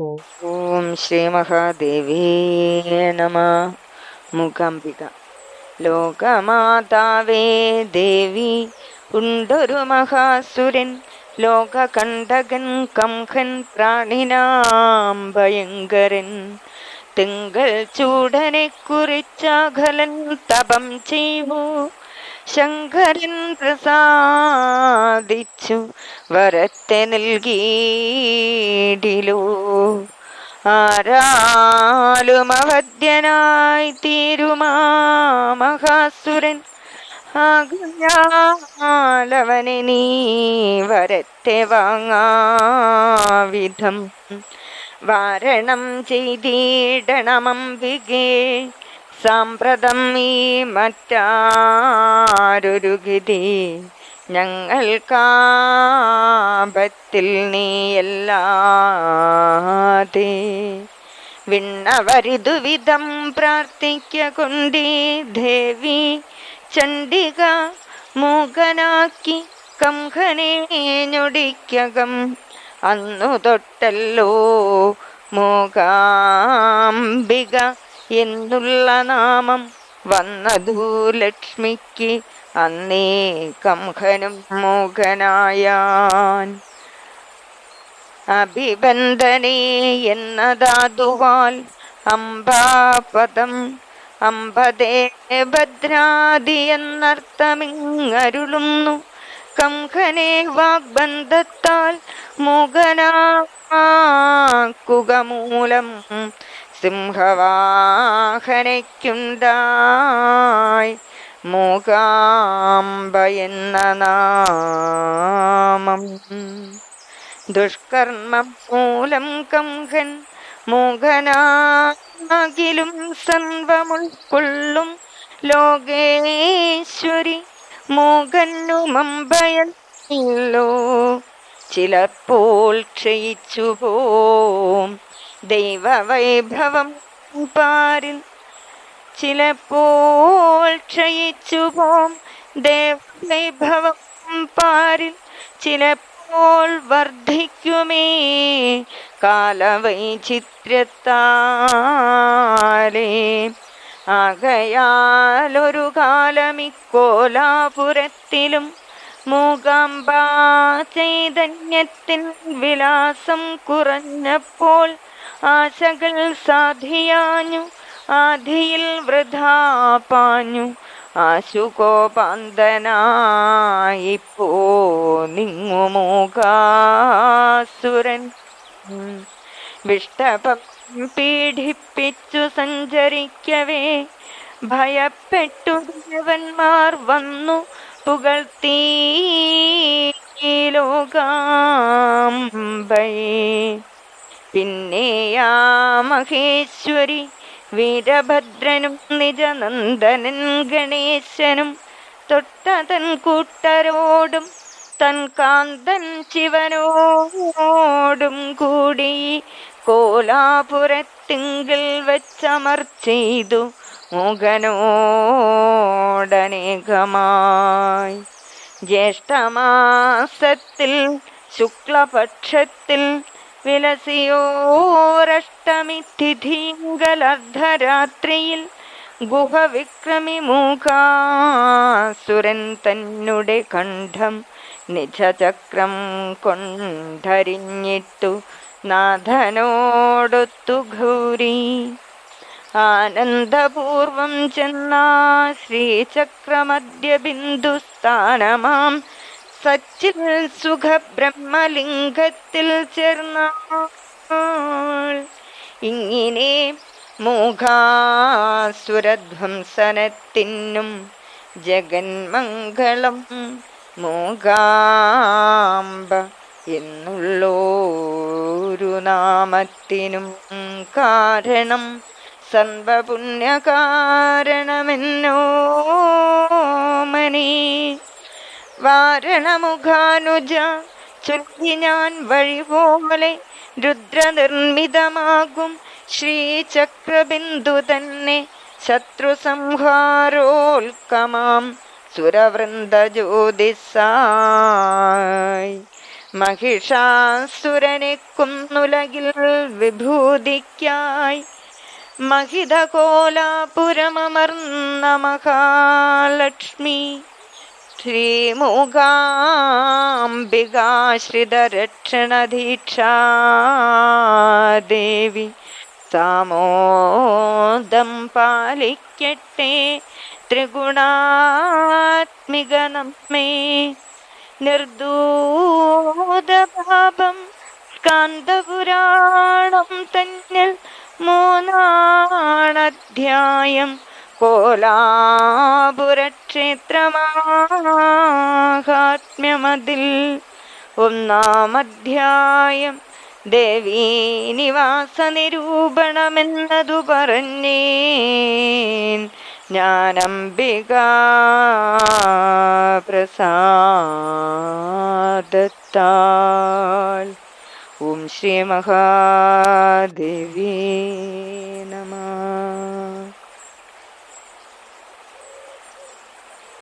ഓം ശ്രീ മഹാദേവേ നമ മൂകാംബിക ലോകമാതാവേ ദേവി ഉണ്ടൊരു മഹാസുരൻ ലോകകണ്ടകൻ കംഹൻ പ്രാണിനാം ഭയങ്കരൻ തിങ്കൾ ചൂടനെ കുറിച്ചാകലൻ തപം ചെയ്യൂ ശങ്കരൻ പ്രസാദിച്ചു. വരത്തെ നൽകിയിടിലോ ആരാലും അവധ്യനായി തീരുമാ മഹാസുരൻ. ആകുഞ്ഞാലവനെ നീ വരത്തെ വാങ്ങാവിധം വാരണം ചെയ്തിടണമംബികേ സാമ്പ്രതം ഈ മറ്റാരൊരു ഗതി ഞങ്ങൾക്കാപത്തിൽ നീയല്ലാതെ വിണ്ണവരിതുവിധം പ്രാർത്ഥിക്ക കൊണ്ടേ ദേവി ചണ്ഡിക മൂകനാക്കി കംഹനെ ഞൊടിക്കകം. അന്നു തൊട്ടല്ലോ മൂകാംബിക എന്നുള്ള നാമം വന്നതു ലക്ഷ്മിക്ക് അന്നേ കംഹനും മോഹനായാൻ. അഭിബന്ധനേ എന്നതാതുവാൽ അംബാപദം അമ്പതേ ഭദ്രാദി എന്നർത്ഥമിങ്ങരുളുന്നു. കംഖനെ വാഗ്ബന്ധത്താൽ മുഖനാക്കുക മൂലം സിംഹവാഹനയ്ക്കുണ്ടായി. മൂകാംബ എന്ന നാമം. ദുഷ്കർമ്മം മൂലം കംഹൻ മൂകനാകിലും സർവമുൾക്കൊള്ളും ലോകേശ്വരി മൂകന്നുമമ്പയല്ലോ ചിലപ്പോൾ ക്ഷയിച്ചു പോം ദൈവവൈഭവം പാരിൽ ചിലപ്പോൾ ക്ഷയിച്ചു പോം ദേവവൈഭവം പാരിൽ ചിലപ്പോൾ വർദ്ധിക്കുമേ കാലവൈചിത്രത്താലേ. ആകയാലൊരു കാലമിക്കോലാപുരത്തിലും മൂകാംബ ചൈതന്യത്തിൻ വിലാസം കുറഞ്ഞപ്പോൾ ആശകൾ സാധിയാഞ്ഞു ആധിയിൽ വൃഥാ പാഞ്ഞു. ആശുകോപാന്തനായിപ്പോ നിങ്ങുമൂകാസുരൻ വിഷ്ടപം പീഡിപ്പിച്ചു സഞ്ചരിക്കവേ ഭയപ്പെട്ടു ദേവന്മാർ വന്നു പുകഴ്ത്തീ ലോകാംബയെ. പിന്നെയാ മഹേശ്വരി വീരഭദ്രനും നിജനന്ദനൻ ഗണേശനും തൊട്ടതൻ കൂട്ടരോടും തൻ കാന്തൻ ശിവനോടും കൂടി കോലാപുരത്തിങ്കിൽ വെച്ചമർ ചെയ്തു മുഖനോടനേകമായി. ജ്യേഷ്ഠമാസത്തിൽ ശുക്ലപക്ഷത്തിൽ വിലസിയോരഷ്ടമി തിഥിങ്കലർദ്ധരാത്രിയിൽ ഗുഹ വിക്രമി മൂകാസുരൻ തന്നെ കണ്ഠം നിജചക്രം കൊണ്ടരിഞ്ഞിട്ടു നാഥനോടൊത്തു ഗൗരി. ആനന്ദപൂർവം ചെന്നാ ശ്രീചക്രമദ്യ ബിന്ദുസ്ഥാനമാം സച്ചിൽ സുഖബ്രഹ്മലിംഗത്തിൽ ചേർന്നാൾ. ഇങ്ങനെ മൂഖാസുരധ്വംസനത്തിനും ജഗന്മംഗളം മൂകാംബ എന്നുള്ളോരു നാമത്തിനും കാരണം സർവപുണ്യകാരണമെന്നോ മണി. വാരണമുഖാനുജ ചൊല്ലി ഞാൻ വഴി പോലെ രുദ്രനിർമ്മിതമാകും. ശ്രീചക്രബിന്ദു തന്നെ ശത്രു സംഹാരോൽക്കമാം സുരവൃന്ദ ജ്യോതിസായി മഹിഷാസുരനെ കുന്നുലകിൽ വിഭൂതിക്കായി. മഹിതകോലാപുരമർന്ന മഹാലക്ഷ്മി ശ്രീമുഖാംബികാശ്രിതരക്ഷണദീക്ഷാ ദേവി സാമോദം പാലിക്കട്ടെ ത്രിഗുണാത്മിക നമ്മേ നിർദൂതഭാവം കാന്തപുരാണം തന്നിൽ മൂന്നാണധ്യായം. കോലാപുരക്ഷേത്രമാഹാത്മ്യമതിൽ ഒന്നാമധ്യായം ദേവീ നിവാസ നിരൂപണമെന്നതു പറഞ്ഞേൻ ജ്ഞാനംബിക പ്രസാദത്താൽ. ഓം ശ്രീ മഹാദേവി